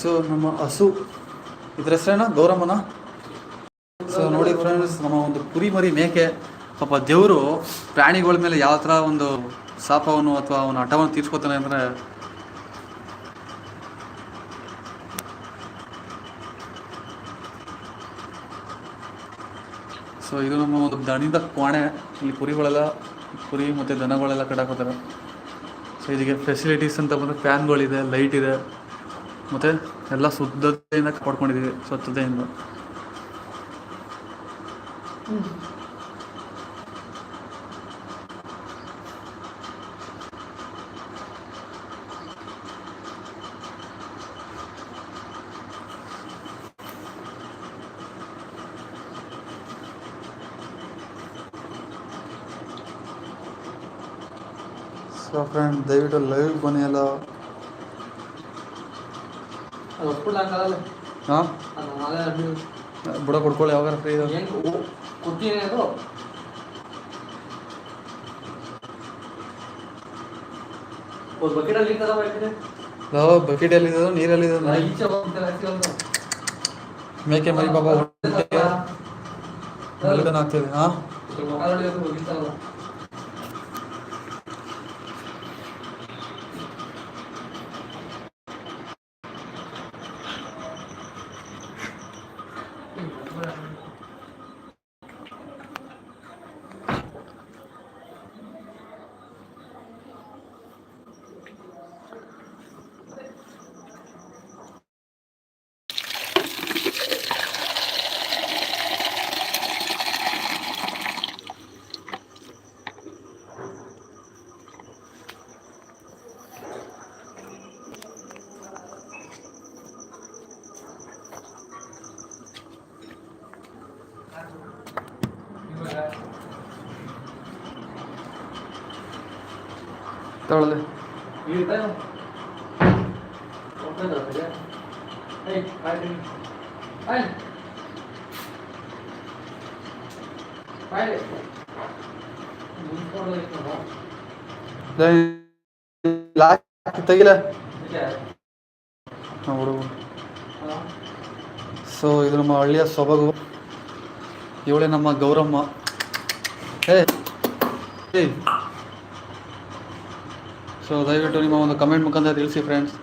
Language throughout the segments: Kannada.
ಸೊ, ನಮ್ಮ ಹಸು ಇದ್ರ ಹೆಸರೇನ? ಗೌರಮ್ಮನ? ಸೊ, ನೋಡಿ ಫ್ರೆಂಡ್ಸ್ ನಮ್ಮ ಒಂದು ಕುರಿ ಮರಿ ಮೇಕೆ, ಪಾಪ ದೇವರು ಪ್ರಾಣಿಗಳ ಮೇಲೆ ಯಾವ ಥರ ಒಂದು ಶಾಪವನ್ನು ಅಥವಾ ಅವನ ಹಠವನ್ನು ತೀರ್ಸ್ಕೊತಾನೆ ಅಂದರೆ ಸೊ, ಇದು ನಮ್ಮ ಒಂದು ದಣಿದ ಕೋಣೆ ಇಲ್ಲಿ ಕುರಿಗಳೆಲ್ಲ, ಕುರಿ ಮತ್ತು ದನಗಳೆಲ್ಲ ಕಟ್ಟಾಕೋತಾರೆ ಸೊ ಇದಕ್ಕೆ ಫೆಸಿಲಿಟೀಸ್ ಅಂತ ಬಂದರೆ ಫ್ಯಾನ್ಗಳಿದೆ ಲೈಟ್ ಇದೆ. ಮತ್ತು ಎಲ್ಲ ಶುದ್ಧತೆಯಿಂದ ಕಾಪಾಡ್ಕೊಂಡಿದ್ದೀವಿ ಸ್ವಚ್ಛತೆಯಿಂದ. ಸೊ ಫ್ರೆಂಡ್ ದಯವಿಟ್ಟು ಲೈವ್ ಕೊನೆಯಲ್ಲ ಹಾಂ? ಬುಡ ಕೊಡ್ಕೊಳ್ಳಿ ಯಾವಾಗ ಫ್ರೀ ಅದು. ಬಕೆಟಲ್ಲಿ ಇದೆ? ನೀರಲ್ಲಿ ಮೇಕೆ ಮರಿ ಪಾಪ ಹಾ? ಆಗ್ತಿದೆ ಹಾಂ ತಗೊಳ್ಳಿ ತೆಗಿಲ. ಹುಡುಗ. ಸೊ ಇದು ನಮ್ಮ ಹಳ್ಳಿಯ ಸೊಬಗು. ಇವಳೆ ನಮ್ಮ ಗೌರಮ್ಮ. ಏ ಸೊ ದಯವಿಟ್ಟು ನಿಮ್ಮ ಒಂದು ಕಮೆಂಟ್ ಮುಖಾಂತರ ತಿಳಿಸಿ ಫ್ರೆಂಡ್ಸ್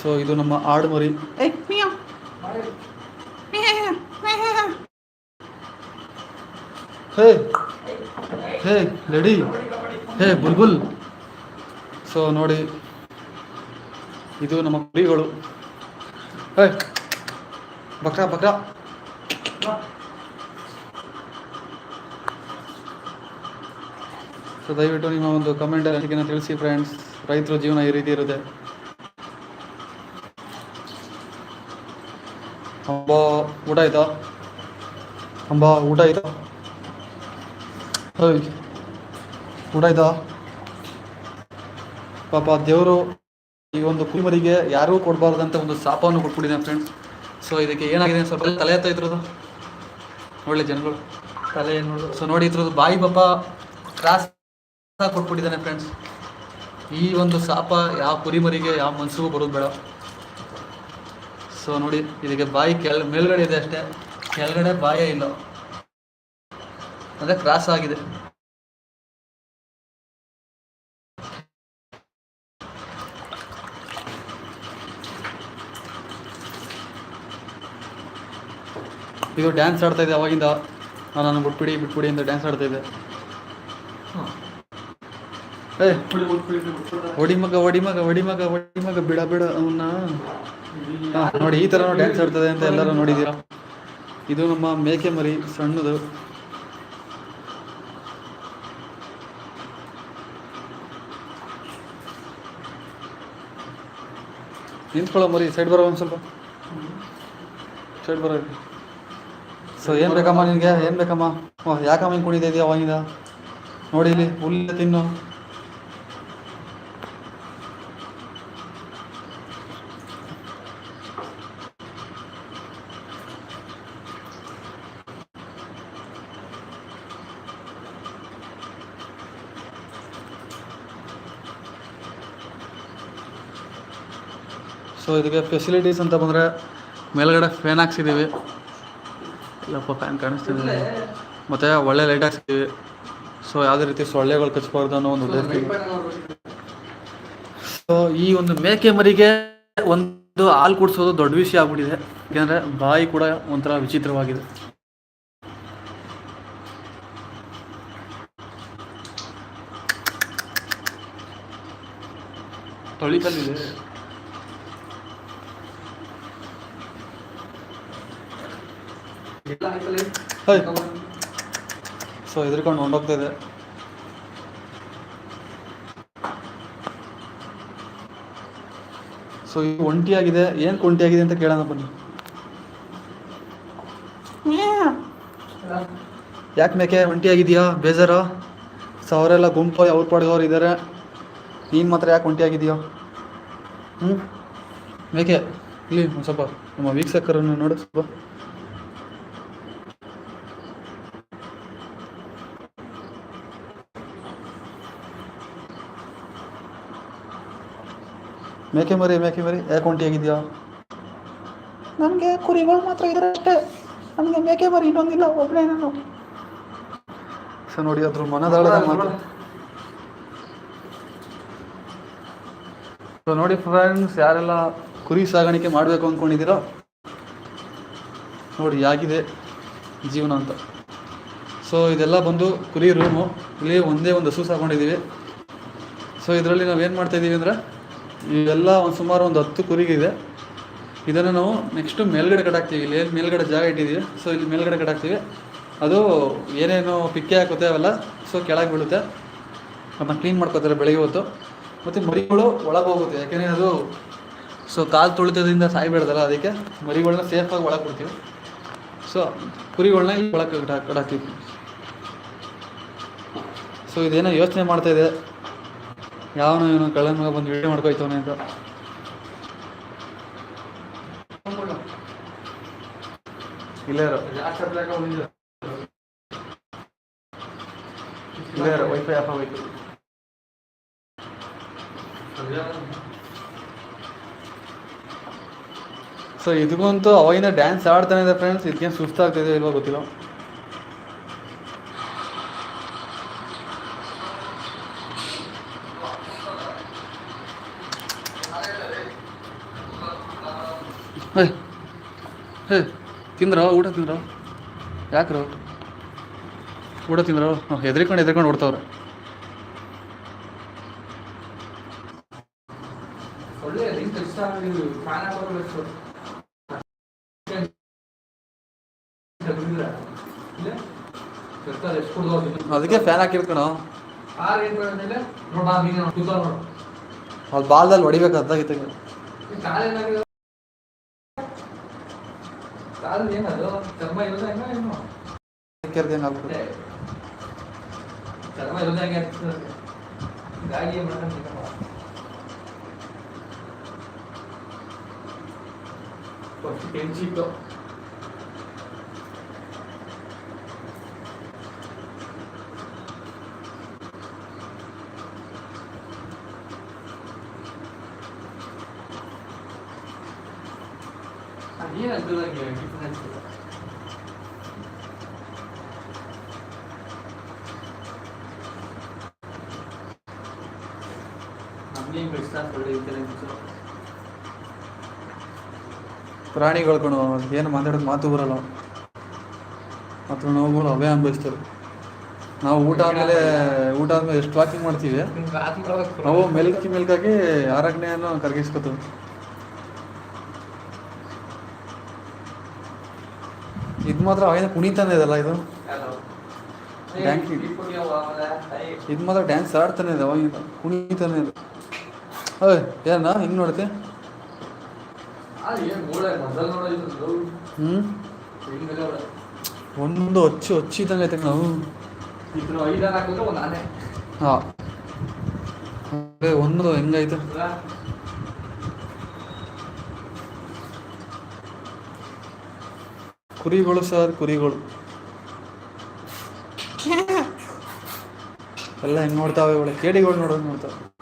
ಸೊ ಇದು ನಮ್ಮ ಆಡು ಮರಿ. Hey hey ready. Hey Bulbul. So ನೋಡಿ ಇದು ನಮ್ಮ ಕುರಿಗಳು. ಹೇ ಬಕ್ರಾ ಬಕ್ರಾ. ಸೊ ದಯವಿಟ್ಟು ನಿಮ್ಮ ಒಂದು ಕಮೆಂಟ್ ಅನಿಸಿಕೆನ ತಿಳಿಸಿ ಫ್ರೆಂಡ್ಸ್ ರೈತರ ಜೀವನ ಈ ರೀತಿ ಇರುತ್ತೆ. ಅಂಬಾ ಊಟ ಆಯ್ತಾ? ಅಂಬ ಊಟ ಆಯ್ತಾ? ಊಟ ಆಯ್ತಾ? ಪಾಪ ದೇವರು ಈ ಒಂದು ಕುರಿಮರಿಗೆ ಯಾರಿಗೂ ಕೊಡಬಾರ್ದಂತ ಒಂದು ಶಾಪವನ್ನು ಕೊಟ್ಬಿಟ್ಟಿದ್ದಾನೆ ಫ್ರೆಂಡ್ಸ್ ಸೊ ಇದಕ್ಕೆ ಏನಾಗಿದೆ? ಸ್ವಲ್ಪ ತಲೆ ಎತ್ತ ಇದ್ರದ್ದು? ಒಳ್ಳೆ ಜನಗಳು. ತಲೆ ಏನು ಸೊ ನೋಡಿ ಇದ್ರದ್ದು ಬಾಯಿ ಪಾಪ ಕ್ರಾಸ್ ಕೊಟ್ಬಿಟ್ಟಿದ್ದಾನೆ ಫ್ರೆಂಡ್ಸ್ ಈ ಒಂದು ಶಾಪ ಯಾವ ಕುರಿಮರಿಗೆ, ಯಾವ ಮನ್ಸಿಗೂ ಬರೋದು ಬೇಡ. ಸೊ ನೋಡಿ, ಇದಕ್ಕೆ ಬಾಯಿ ಕೆಳ, ಮೇಲ್ಗಡೆ ಇದೆ ಅಷ್ಟೇ. ಕೆಳಗಡೆ ಬಾಯೇ ಇಲ್ಲ. ಅಂದರೆ ಕ್ರಾಸ್ ಆಗಿದೆ. ಇದು ಡ್ಯಾನ್ಸ್ ಆಡ್ತಾ ಇದೆ ಅವಾಗಿಂದ. ನಾನು ಬಿಟ್ಬಿಡಿ ಬಿಟ್ಬಿಡಿ ಅಂತ ಡ್ಯಾನ್ಸ್ ಆಡ್ತಾ ಇದೆ. ಏ, ಹೊಡಿ ಮಗ ಹೊಡಿ ಮಗ ಹೊಡಿ ಮಗ ಹೊಡಿ ಮಗ, ಬಿಡ ಬಿಡ ಅವನ್ನ. ನೋಡಿ, ಈ ತರ ಡ್ಯಾನ್ಸ್ ಆಡ್ತದೆ ಅಂತ ಎಲ್ಲರೂ ನೋಡಿದೀರ ಇದು ನಮ್ಮ ಮೇಕೆ ಮರಿ, ಸಣ್ಣದು. ನಿಂತ್ಕೊಳ್ಳೋ ಮರಿ ಸೈಡ್ ಬರೋ ಒಂದು ಸ್ವಲ್ಪ. ಸೈಡ್ ಬರೋ ಸೊ ಏನು ಬೇಕಮ್ಮ ನಿನ್ಗೆ? ಏನು ಬೇಕಮ್ಮ? ಯಾಕಮ್ಮ ಹಿಂಗೆ ಇದೆಯಾ ಅವಾಗಿಂದ? ನೋಡಿ ಇಲ್ಲಿ, ಹುಲ್ಲ ತಿನ್ನು. ಸೊ ಇದಕ್ಕೆ ಫೆಸಿಲಿಟೀಸ್ ಅಂತ ಬಂದರೆ ಮೇಲ್ಗಡೆ ಫ್ಯಾನ್ ಹಾಕ್ಸಿದ್ದೀವಿ ಇಲ್ಲಪ್ಪ ಫ್ಯಾನ್ ಕಾಣಿಸ್ತಿದ್ದೀವಿ ಮತ್ತು ಒಳ್ಳೆ ಲೈಟ್ ಹಾಕ್ಸಿದ್ದೀವಿ ಸೊ ಯಾವುದೇ ರೀತಿ ಸೊಳ್ಳೆಗಳು ಕಚ್ಬಾರ್ದು ಅನ್ನೋ ಒಂದು ಸೊ ಈ ಒಂದು ಮೇಕೆ ಮರಿಗೆ ಒಂದು ಹಾಲು ಕುಡಿಸೋದು ದೊಡ್ಡ ವಿಷಯ ಆಗ್ಬಿಟ್ಟಿದೆ. ಯಾಕೆಂದರೆ ಬಾಯಿ ಕೂಡ ಒಂಥರ ವಿಚಿತ್ರವಾಗಿದೆ. ತೊಳಿಕಲ್ಲಿದೆ ಸೊ ಹೆದರ್ಕೊಂಡು ಹೊಂಡೋಗ್ತಾ ಇದೆ. ಸೊ ಇದು ಒಂಟಿಯಾಗಿದೆ. ಏನು ಒಂಟಿಯಾಗಿದೆ ಅಂತ ಕೇಳೋಣ ಬನ್ನಿ. ಯಾಕೆ ಮೇಕೆ ಒಂಟಿಯಾಗಿದೆಯಾ ಬೇಜಾರ? ಸೊ ಅವರೆಲ್ಲ ಗುಂಪು ಅವ್ರ ಪಡೆದವ್ರು ಇದ್ದಾರೆ ನೀನು ಮಾತ್ರ ಯಾಕೆ ಒಂಟಿಯಾಗಿದೆಯೋ ಹ್ಞೂ ಮೇಕೆ, ಇಲ್ಲಿ ಸ್ವಲ್ಪ ನಮ್ಮ ವೀಕ್ಷಕರನ್ನು ನೋಡು, ಸ್ವಲ್ಪ. ಮೇಕೆ ಮರಿ ಮೇಕೆ ಮರಿ ಯಾಕೆ ಒಂಟಿಯಾಗಿದೆಯಾ ನನಗೆ ಕುರಿಗಳು ಮಾತ್ರ ಇದ್ದಾರೆ ಅಷ್ಟೇ. ನನಗೆ ಮೇಕೆ ಮರಿ ಇನ್ನೊಂದಿಲ್ಲ ಒಬ್ಬನೇ ನಾನು. ಸೊ ನೋಡಿ ಅದ್ರ ಮನದಾಳದ ಮಾತು. ಸೊ ನೋಡಿ ಫ್ರೆಂಡ್ಸ್ ಯಾರೆಲ್ಲ ಕುರಿ ಸಾಗಾಣಿಕೆ ಮಾಡಬೇಕು ಅಂದ್ಕೊಂಡಿದ್ದೀರಾ ನೋಡಿ ಆಗಿದೆ ಜೀವನ ಅಂತ. ಸೊ ಇದೆಲ್ಲ ಬಂದು ಕುರಿ ರೂಮು ಇಲ್ಲಿ ಒಂದೇ ಒಂದು ಹಸು ಸಾಕೊಂಡಿದ್ದೀವಿ. ಸೊ ಇದರಲ್ಲಿ ನಾವು ಏನು ಮಾಡ್ತಾ ಇದ್ದೀವಿ ಅಂದರೆ ಇವೆಲ್ಲ ಒಂದು ಸುಮಾರು ಒಂದು ಹತ್ತು ಕುರಿಗಿದೆ ಇದನ್ನು ನಾವು ನೆಕ್ಸ್ಟು ಮೇಲ್ಗಡೆ ಕಟ್ಟಾಕ್ತೀವಿ ಇಲ್ಲಿ ಮೇಲ್ಗಡೆ ಜಾಗ ಇಟ್ಟಿದ್ದೀವಿ. ಸೊ ಇಲ್ಲಿ ಮೇಲ್ಗಡೆ ಕಟ್ಟಾಕ್ತೀವಿ ಅದು ಏನೇನು ಪಿಕ್ಕೆ ಹಾಕುತ್ತೆ ಅವೆಲ್ಲ ಸೊ ಕೆಳಗೆ ಬೀಳುತ್ತೆ. ಅದನ್ನ ಕ್ಲೀನ್ ಮಾಡ್ಕೋತಾರೆ ಬೆಳಗ್ಗೆ ಹೊತ್ತು. ಮತ್ತು ಮರಿಗಳು ಒಳಗೆ ಹೋಗುತ್ತೆ. ಯಾಕೆಂದರೆ ಅದು ಸೊ ಕಾಲು ತುಳಿತದಿಂದ ಸಾಯ್ಬೇಡ್ದಲ್ಲ ಅದಕ್ಕೆ ಮರಿಗಳನ್ನ ಸೇಫಾಗಿ ಒಳಗೆ ಕೊಡ್ತೀವಿ ಸೊ ಕುರಿಗಳನ್ನ ಇಲ್ಲಿ ಒಳಗೆ ಕಟ್ಟ ಕಟ್ಟಾಕ್ತೀವಿ ಸೊ ಇದೇನೋ ಯೋಚನೆ ಮಾಡ್ತಾ ಇದೆ. ಯಾವನೋ ಏನೋ ಕಳ್ಳನ ಮಗ ಬಂದು ವಿಡಿಯೋ ಮಾಡ್ಕೋಯ್ತವನೇ ಅಂತ. ಇಲ್ಲೇ ಇಲ್ಲ ವೈಫೈ ಆಫ್ ಸೊ ಇದಕ್ಕಂತೂ ಅವಾಗಿಂದ ಡ್ಯಾನ್ಸ್ ಆಡ್ತಾನೆ ಇದೆ ಫ್ರೆಂಡ್ಸ್ ಇದಕ್ಕೇನು ಸುಸ್ತಾಗ್ತಿದೆ ಇಲ್ವಾ ಗೊತ್ತಿಲ್ಲ. ಹೇ ಹೇ ತಿಂದ್ರ? ಊಟ ತಿಂದ್ರ? ಯಾಕ್ರ? ಊಟ ತಿಂದ್ರ? ಹೆದರ್ಕೊಂಡು ಹೆದರ್ಕೊಂಡು ಓಡ್ತಾವ್ರೆ. ಅದಕ್ಕೆ ಫ್ಯಾನ್ ಹಾಕಿರ್ಕಣ ಅಲ್ಲಿ ಬಾಲ್ದಲ್ಲಿ ಹೊಡಿಬೇಕು ಅದಾಗಿತ್ತು ಕಾಲ್ ಏನದು? ಚರ್ಮ ಇರೋದ ಹೆಂಗ ಏನು? ಹೆಂಗೆ ಆಗ್ಬಿಟ್ಟು ಚರ್ಮ ಇರೋದ ಹೆಂಗೆ ಆಗ್ತದೆ ಗಾಳಿ ಮಾಡ್ಕೊಂಡು ಫಸ್ಟ್ ಅದೇನಾಗ್ತದೆ ಹಂಗೆ ಡಿಫ್ರೆನ್ಸ್ ನಮ್ಗೆ ಹೆಂಗೆ ಇಷ್ಟ ಒಳ್ಳೆ ಇಂಟೆಲಿಜೆನ್ಸ್ ಪ್ರಾಣಿಗಳು ಕಣು, ಏನು ಮಾತಾಡೋದು ಮಾತು ಬರಲ್ಲ ಮತ್ತು ನೋವುಗಳು ಅವೇ ಅನುಭವಿಸ್ತಾರೆ. ನಾವು ಊಟ ಆದಮೇಲೆ, ಊಟ ಆದ್ಮೇಲೆ ಎಷ್ಟು ವಾಕಿಂಗ್ ಮಾಡ್ತೀವಿ, ನಾವು ಮೆಲ್ಕಿ ಮೆಲ್ಕಾಗಿ ಆರಗ್ನೆಯನ್ನು ಕರಗಿಸ್ಕೊತೀವಿ. ಇದು ಮಾತ್ರ ಅವೇನು ಕುಣಿತಾನೆ ಇದಲ್ಲ ಇದು. ಇದು ಮಾತ್ರ ಡ್ಯಾನ್ಸ್ ಆಡ್ತಾನೆ ಇದೆ ಅವಾಗ ಕುಣಿತಾನೆ ಇದೆ. ಏನ ಹಿಂಗೆ ನೋಡುತ್ತೆ? ಹ್ಞೂ ಹಚ್ಚಿ ಹೊಚ್ಚು ಹೊಚ್ಚಿದಂಗೆ ಐತೆ ನಾವು ಹಾಂ. ಒಂದು ಹೆಂಗೈತೆ ಕುರಿಗಳು ಸರ್ ಕುರಿಗಳು. ಎಲ್ಲ ಹೆಂಗ್ ನೋಡ್ತಾವೆ ಒಳ್ಳೆ ಕೇಡಿಗಳು ನೋಡೋದು ನೋಡ್ತಾವೆ?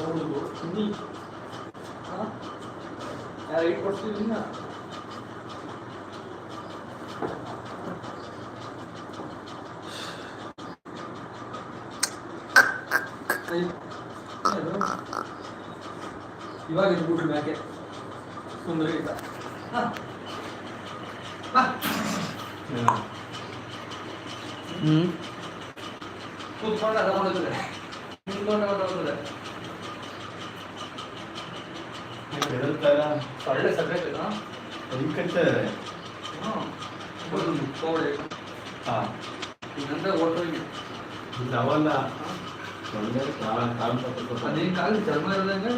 ಯಾವ ಹುಡುಗರು ಸುಮ್ಮನೆ ಯಾರು ಇಟ್ಟು ಕೊಡ್ತೀವಿ ಇನ್ನ ಇವಾಗ ಇಟ್ಬಿಟ್ರಿ ಮ್ಯಾಕೆ ಸುಂದರ ಇದ್ದ ಹ್ಞೂ ಕೂತ್ಕೊಂಡು ಅದ ಮಾಡೋದ್ರೆ ಸೊಳ್ಳೆ ಸಪ್ರೇಟ್ ಹಾಂ ಕೋಡೆ ಇನ್ನಂದ್ರೆ ಹೊರಟೋಗಿ ಅದೇನು ಕಾಲು ಚರ್ಮ ಇರೋದಂಗೆ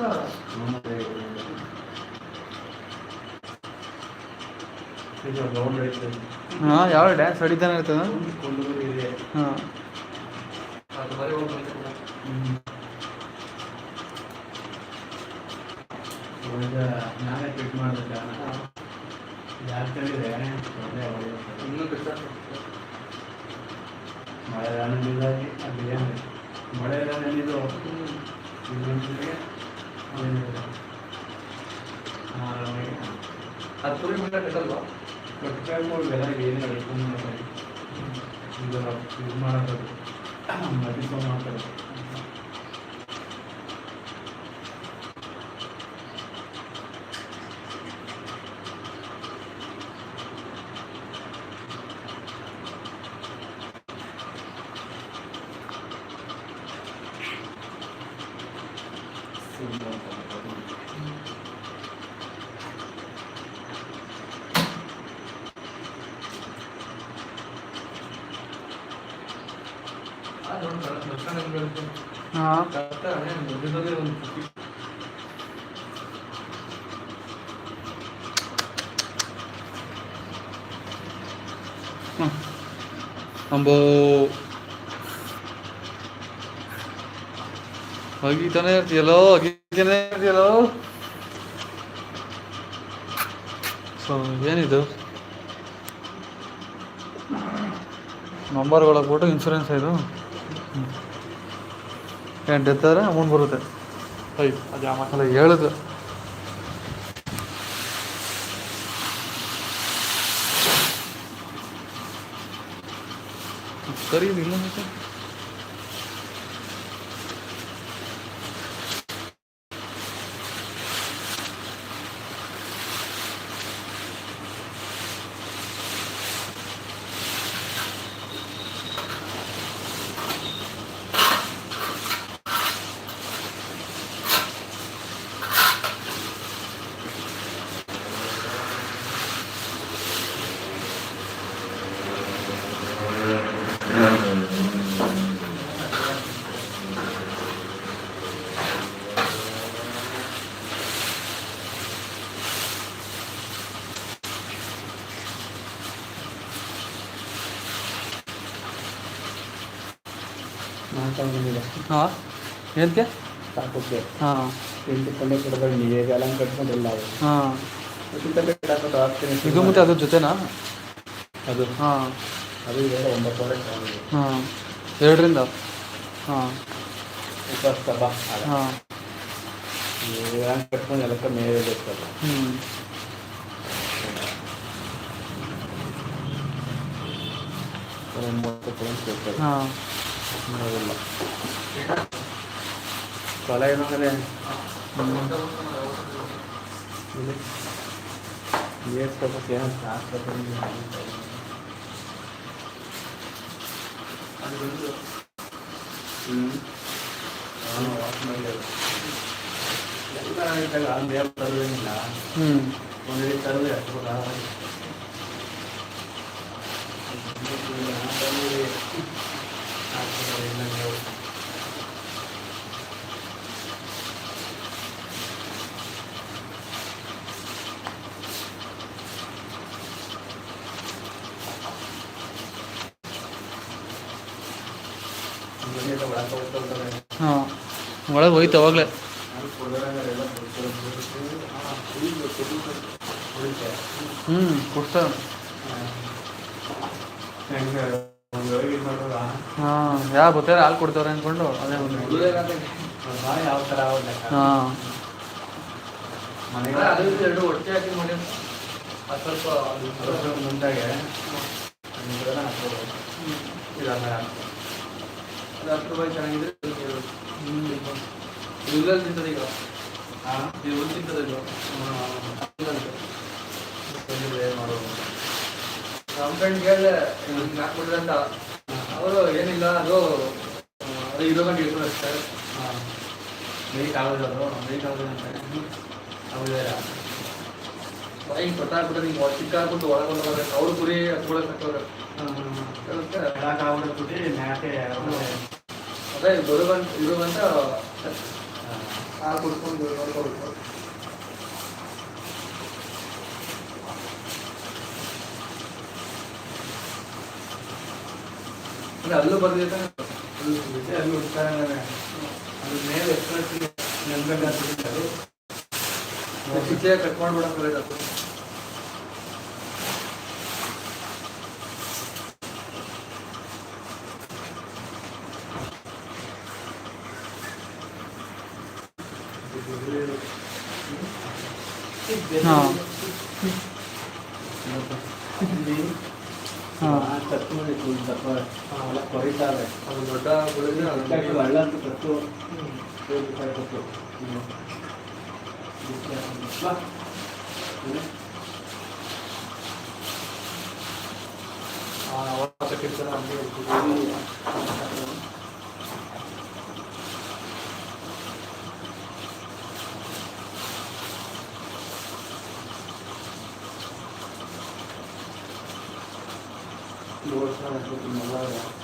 ಹಾಂ ಯಾವ ಡ್ಯಾನ್ಸ್ ಹೊಡಿತಾನೆ ಇರ್ತದ? ಹಾಂ. ಹೋಗ್ಬೇಕು ನಾನೇ ಫಿಟ್ ಮಾಡ್ಬೇಕು ಯಾರು ಕೇಳಿದ್ರೆ ಒಳ್ಳೆ ಒಳ್ಳೆ ಇನ್ನೂ ಬಿಡ್ತಾರೆ ಮಳೆ ರಾಣಿಗಾಗಿ ಅದು ಏನು? ಮಳೆ ರಾಣಿದು ಅದು ಪುರಿ ಮೀಟ ಕಟ್ಟಲ್ವಾ ಕಟ್ಕೊಂಡು ಬೆಲೆ ಏನು ಇದು ಇದು ಮಾಡೋದು ಮದಿಸೋ ಮಾಡ್ತಾರೆ. ಅದು ನೋಡಿ ಲಕ್ಷಣ ಹೆಂಗೆ ಹಾಂ ಕರೆಕ್ಟ್ ಅದೇ ಇರ್ತೀಯಲ್ಲೋ ಸೊ ಏನಿದು? ನಂಬರ್ ಕೊಟ್ಟು ಇನ್ಶೂರೆನ್ಸ್ ಇದು? ಏನು ಡೆತ್ ಆದರೆ ಅಮೌಂಟ್ ಬರುತ್ತೆ. ಐದು ಅದು ಆ ಮಸಾಲೆ ಹೇಳಿದ್ರು ಸರಿ ಇಲ್ಲ ಹಾಂ ಏನಕ್ಕೆ ಸಾಕೋಕ್ಕೆ ಹಾಂ ಎಲ್ಲಿ ಕೊಂಡೆ ಕೊಡಬೇಡಿ ನೀವು ಎಲ್ಲ ಕಟ್ಕೊಂಡಿಲ್ಲ ಹಾಂ ಕಟ್ಟಾಕೊಂಡು ಹಾಕ್ತೀನಿ ಇದು ಮತ್ತೆ ಅದ್ರ ಜೊತೆನಾ ಅದು ಹಾಂ ಅದು ಬೇರೆ ಒಂಬತ್ತು ವರ್ಷ ಆಗಿದೆ. ಹಾಂ ಎರಡರಿಂದ ಹಾಂ ಉಪವಾಸ ಬಾ ಅಲ್ಲ. ಹಾಂ ನೀವು ಹೆಂಗ್ ಕಟ್ಕೊಂಡು ಎಲ್ಲಕ್ಕ ಮೇಲೆ ಬೇಕಲ್ಲ ಹ್ಞೂ ಒಂಬತ್ತು ಪಾಯಿಂಟ್ ಬೇಕಲ್ಲ ಹಾಂ കൊലയ മകനെ തരുന്നത് കഷ്ടപ്പെടാതെ ಒಳಗೆ ಹೋಯ್ತು ಅವಾಗಲೇ ಹ್ಞೂ ಕೊಡ್ತಾರೆ ಹೆಂಗೆ ಯೋಗಿ ಮಾಡೋದ ಯಾವ ಗೊತ್ತಾರ ಹಾಲು ಕೊಡ್ತವ್ರೆ ಅಂದ್ಕೊಂಡು ಅದೇ ಒಂದು ಯಾವ ಥರ ಹಾಂ. ಎರಡು ಒಟ್ಟಿಗೆ ಹಾಕಿ ಮಾಡಿ ಅದು ಸ್ವಲ್ಪ ಮುಂದಾಗೆ. ಹತ್ತು ರೂಪಾಯಿ ಚೆನ್ನಾಗಿದ್ರೆ ಇಲ್ಲಲ್ಲಿ ತಿಂತದೆ ಈಗ. ಹಾ? ಇದು ಒಂದು ತಿಂತದೆ ಇದು. ನಮ್ಮ ಫ್ರೆಂಡ್ ಹೇಳಿದೆ ಅಂತ. ಅವರು ಏನಿಲ್ಲ ಅದು ಇರೋ ಗಂಟೆ ಇಟ್ಕೊಂಡು ಸರ್ ಹಾಂ ಬೇಕು ಆಗೋದು ಅದು ಬೇಕು ಆಗೋದು ಅಂತ ಹೌದಾ ಬಾಯಿ ಗೊತ್ತಾಗ್ಬಿಟ್ಟು ನಿಮ್ಗೆ ಚಿಕ್ಕ ಹಾಕ್ಬಿಟ್ಟು ಒಳಗೆ ಬಂದ್ರೆ ಅವ್ರು ಕುರಿ ಹತ್ಕೊಳಕ್ ಹಾಕೋರು ಅದೇ ಬರುವಂತ ಇರುವಂತ ಆ ಕುಡ್ಕೊಂಡು ಹಾಲು ಕುಡ್ಕೊಂಡು ನೋಡ್ಕೊಬೇಕು ಅಂದ್ರೆ ಅಲ್ಲೂ ಬರ್ದಿದೆ ಅಲ್ಲಿ ಹುಡ್ತಾರೆ ಅದ್ರ ಮೇಲೆ ಎಷ್ಟು ನೆನ್ಬೇಕಾಗ್ತದೆ ಅದು ಚಿಚ್ಚೆ ಕಟ್ ಮಾಡ್ಬಿಡಕ್ಕೆ ಅದು ಹಾಂ ಹಾಂ ಕತ್ತು ದಪ್ಪ ಎಲ್ಲ ಕೊರಿತಾರೆ ಅದು ದೊಡ್ಡ ಗುಳಿಗೆ ಅದು ಹಳ್ಳ ಅಂತ ಕತ್ತು ಐದು ರೂಪಾಯಿ ಕತ್ತು ಕಟ್ಟಿರ್ತಾರೆ Duas horas de uma hora.